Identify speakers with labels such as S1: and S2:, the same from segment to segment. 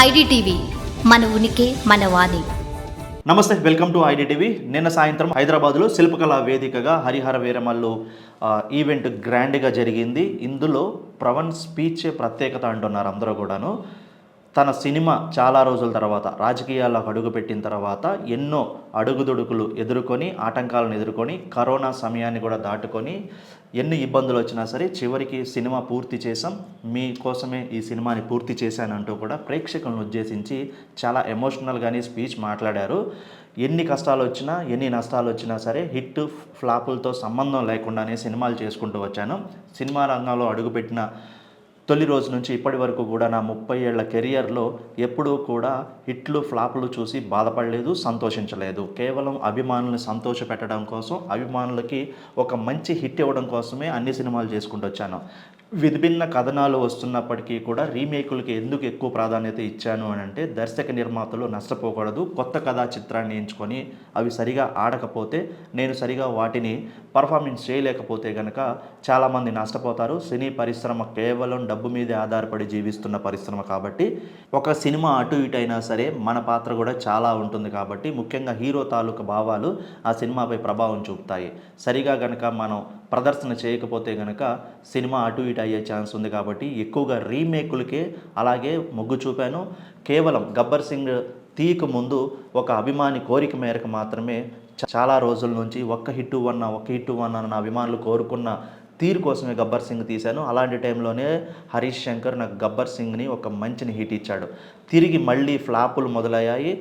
S1: IDTV మన ఉనికి మన వాణి.
S2: నమస్తే వెల్కమ్ టు ఐడిటీవీ. నిన్న సాయంత్రం హైదరాబాద్లో శిల్పకళా వేదికగా హరిహర వీరమల్లు ఈవెంట్ గ్రాండ్గా జరిగింది. ఇందులో ప్రవణ్ స్పీచ్ ప్రత్యేకత అంటున్నారు అందరూ కూడాను. తన సినిమా చాలా రోజుల తర్వాత రాజకీయాల్లోకి అడుగుపెట్టిన తర్వాత ఎన్నో అడుగుదొడుకులు ఎదుర్కొని ఆటంకాలను ఎదుర్కొని కరోనా సమయాన్ని కూడా దాటుకొని ఎన్ని ఇబ్బందులు వచ్చినా సరే చివరికి సినిమా పూర్తి చేసాం మీకోసమే ఈ సినిమాని పూర్తి చేశానంటూ కూడా ప్రేక్షకులను ఉద్దేశించి చాలా ఎమోషనల్గానే స్పీచ్ మాట్లాడారు. ఎన్ని కష్టాలు వచ్చినా ఎన్ని నష్టాలు వచ్చినా సరే హిట్ ఫ్లాపులతో సంబంధం లేకుండానే సినిమాలు చేసుకుంటూ వచ్చాను. సినిమా రంగంలో అడుగుపెట్టిన తొలి రోజు నుంచి ఇప్పటి వరకు కూడా నా ముప్పై ఏళ్ళ కెరియర్లో ఎప్పుడూ కూడా హిట్లు ఫ్లాపులు చూసి బాధపడలేదు సంతోషించలేదు. కేవలం అభిమానులను సంతోషపెట్టడం కోసం అభిమానులకి ఒక మంచి హిట్ ఇవ్వడం కోసమే అన్ని సినిమాలు చేసుకుంటూ వచ్చాను. విభిన్న కథనాలు వస్తున్నప్పటికీ కూడా రీమేకులకి ఎందుకు ఎక్కువ ప్రాధాన్యత ఇచ్చాను అని అంటే దర్శక నిర్మాతలు నష్టపోకూడదు కొత్త కథా చిత్రాన్ని ఎంచుకొని అవి సరిగా ఆడకపోతే నేను సరిగా వాటిని పర్ఫార్మెన్స్ చేయలేకపోతే గనక చాలామంది నష్టపోతారు. సినీ పరిశ్రమ కేవలం డబ్బు మీదే ఆధారపడి జీవిస్తున్న పరిశ్రమ కాబట్టి ఒక సినిమా అటు ఇటు అయినా సరే మన పాత్ర కూడా చాలా ఉంటుంది కాబట్టి ముఖ్యంగా హీరో తాలూకు భావాలు ఆ సినిమాపై ప్రభావం చూపుతాయి. సరిగా గనక మనం ప్రదర్శన చేయకపోతే గనక సినిమా అటు ఇటు అయ్యే ఛాన్స్ ఉంది కాబట్టి ఎక్కువగా రీమేకులకే అలాగే మొగ్గు చూపాను. కేవలం గబ్బర్ సింగ్ తీయక ముందు ఒక అభిమాని కోరిక మేరకు మాత్రమే చాలా రోజుల నుంచి ఒక్క హిట్ వన్న ఒక్క హిట్ వన్న నా అభిమానులు కోరుకున్న తీరు కోసమే గబ్బర్ సింగ్ తీశాను. అలాంటి టైంలోనే హరీష్ శంకర్ నాకు గబ్బర్ సింగ్ని ఒక మంచిని హిట్ ఇచ్చాడు. తిరిగి మళ్ళీ ఫ్లాపులు మొదలయ్యాయి.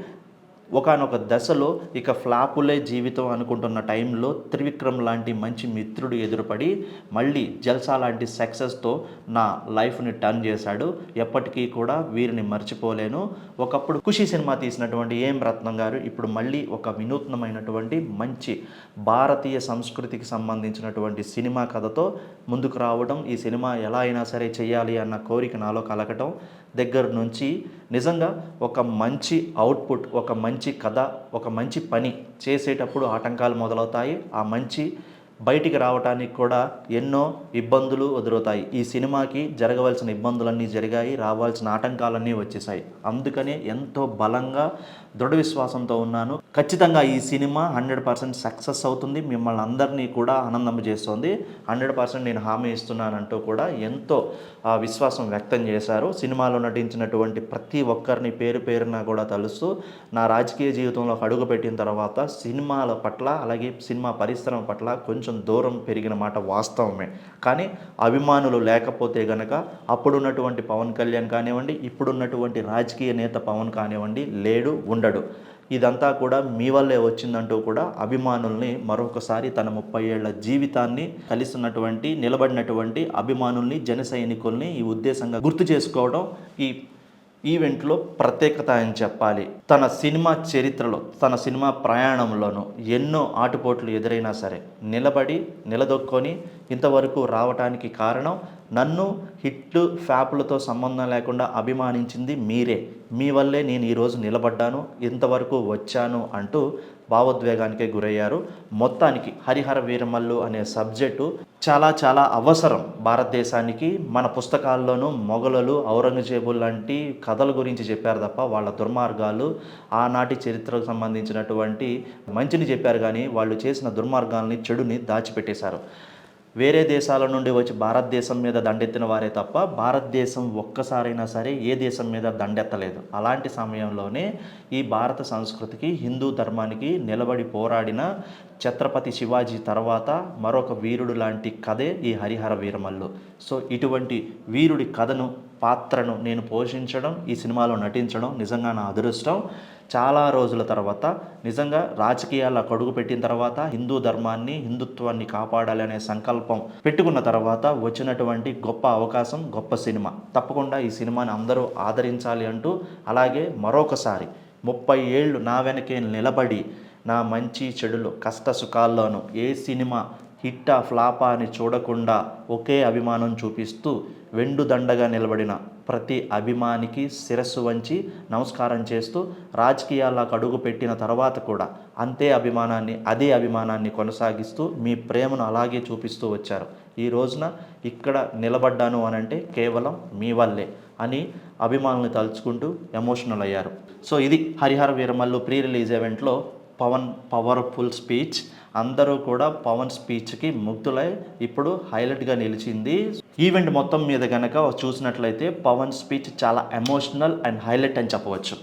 S2: ఒకానొక దశలో ఇక ఫ్లాపులే జీవితం అనుకుంటున్న టైంలో త్రివిక్రమ్ లాంటి మంచి మిత్రుడు ఎదురుపడి మళ్ళీ జల్సా లాంటి సక్సెస్తో నా లైఫ్ని టర్న్ చేశాడు. ఎప్పటికీ కూడా వీరిని మర్చిపోలేను. ఒకప్పుడు ఖుషి సినిమా తీసినటువంటి ఏం రత్నం గారు ఇప్పుడు మళ్ళీ ఒక వినూత్నమైనటువంటి మంచి భారతీయ సంస్కృతికి సంబంధించినటువంటి సినిమా కథతో ముందుకు రావడం ఈ సినిమా ఎలా అయినా సరే చేయాలి అన్న కోరిక నాలో కలగటం దగ్గర నుంచి నిజంగా ఒక మంచి అవుట్పుట్ ఒక మంచి కథ ఒక మంచి పని చేసేటప్పుడు ఆటంకాలు మొదలవుతాయి. ఆ మంచి బయటికి రావడానికి కూడా ఎన్నో ఇబ్బందులు ఎదురవుతాయి. ఈ సినిమాకి జరగవలసిన ఇబ్బందులన్నీ జరిగాయి రావాల్సిన ఆటంకాలన్నీ వచ్చేసాయి అందుకనే ఎంతో బలంగా దృఢ విశ్వాసంతో ఉన్నాను. ఖచ్చితంగా ఈ సినిమా హండ్రెడ్ పర్సెంట్ సక్సెస్ అవుతుంది. మిమ్మల్ని అందరినీ కూడా ఆనందం చేస్తుంది. హండ్రెడ్ పర్సెంట్ నేను హామీ ఇస్తున్నానంటూ కూడా ఎంతో విశ్వాసం వ్యక్తం చేశారు. సినిమాలో నటించినటువంటి ప్రతి ఒక్కరిని పేరు పేరున కూడా తలుస్తూ నా రాజకీయ జీవితంలో అడుగుపెట్టిన తర్వాత సినిమాల పట్ల అలాగే సినిమా పరిశ్రమ పట్ల కొంచెం కొంచెం దూరం పెరిగిన మాట వాస్తవమే. కానీ అభిమానులు లేకపోతే గనక అప్పుడున్నటువంటి పవన్ కళ్యాణ్ కానివ్వండి ఇప్పుడున్నటువంటి రాజకీయ నేత పవన్ కానివ్వండి లేడు ఉండడు. ఇదంతా కూడా మీ వల్లే వచ్చిందంటూ కూడా అభిమానుల్ని మరొకసారి తన ముప్పై ఏళ్ళ జీవితాన్ని కలిసినటువంటి నిలబడినటువంటి అభిమానుల్ని జన సైనికుల్ని ఈ ఉద్దేశంగా గుర్తు చేసుకోవడం ఈ ఈవెంట్లో ప్రత్యేకత అని చెప్పాలి. తన సినిమా చరిత్రలో తన సినిమా ప్రయాణంలోనూ ఎన్నో ఆటుపోట్లు ఎదురైనా సరే నిలబడి నిలదొక్కొని ఇంతవరకు రావటానికి కారణం నన్ను హిట్లు ఫ్యాపులతో సంబంధం లేకుండా అభిమానించింది మీరే. మీ వల్లే నేను ఈరోజు నిలబడ్డాను ఇంతవరకు వచ్చాను అంటూ భావోద్వేగానికే గురయ్యారు. మొత్తానికి హరిహర వీరమల్లు అనే సబ్జెక్టు చాలా చాలా అవసరం భారతదేశానికి. మన పుస్తకాల్లోనూ మొఘలులు ఔరంగజేబు లాంటి కథల గురించి చెప్పారు తప్ప వాళ్ళ దుర్మార్గాలు ఆనాటి చరిత్రకు సంబంధించినటువంటి మంచిని చెప్పారు కానీ వాళ్ళు చేసిన దుర్మార్గాల్ని చెడుని దాచిపెట్టేశారు. వేరే దేశాల నుండి వచ్చి భారతదేశం మీద దండెత్తిన వారే తప్ప భారతదేశం ఒక్కసారైనా సరే ఏ దేశం మీద దండెత్తలేదు. అలాంటి సమయంలోనే ఈ భారత సంస్కృతికి హిందూ ధర్మానికి నిలబడి పోరాడిన ఛత్రపతి శివాజీ తర్వాత మరొక వీరుడు లాంటి కథే ఈ హరిహర వీరమల్లు. సో ఇటువంటి వీరుడి కథను పాత్రను నేను పోషించడం ఈ సినిమాలో నటించడం నిజంగా నా అదృష్టం. చాలా రోజుల తర్వాత నిజంగా రాజకీయాల్లో కడుగు పెట్టిన తర్వాత హిందూ ధర్మాన్ని హిందుత్వాన్ని కాపాడాలి అనే సంకల్పం పెట్టుకున్న తర్వాత వచ్చినటువంటి గొప్ప అవకాశం గొప్ప సినిమా. తప్పకుండా ఈ సినిమాని అందరూ ఆదరించాలి అంటూ అలాగే మరొకసారి ముప్పై ఏళ్ళు నా వెనకే నిలబడి నా మంచి చెడులు కష్ట సుఖాల్లోనూ ఏ సినిమా హిట్టా ఫ్లాపా అని చూడకుండా ఒకే అభిమానం చూపిస్తూ వెండు దండగా నిలబడిన ప్రతి అభిమానికి శిరస్సు వంచి నమస్కారం చేస్తూ రాజకీయాలకు అడుగు పెట్టిన తర్వాత కూడా అంతే అభిమానాన్ని అదే అభిమానాన్ని కొనసాగిస్తూ మీ ప్రేమను అలాగే చూపిస్తూ వచ్చారు. ఈ రోజున ఇక్కడ నిలబడ్డాను అనంటే కేవలం మీ వల్లే అని అభిమానులు తలుచుకుంటూ ఎమోషనల్ అయ్యారు. సో ఇది హరిహర వీరమల్లు ప్రీ రిలీజ్ ఈవెంట్లో పవన్ పవర్ఫుల్ స్పీచ్. అందరూ కూడా పవన్ స్పీచ్కి ముగ్ధులై ఇప్పుడు హైలైట్గా నిలిచింది ఈవెంట్ మొత్తం మీద కనుక చూసినట్లయితే పవన్ స్పీచ్ చాలా ఎమోషనల్ అండ్ హైలైట్ అని చెప్పవచ్చు.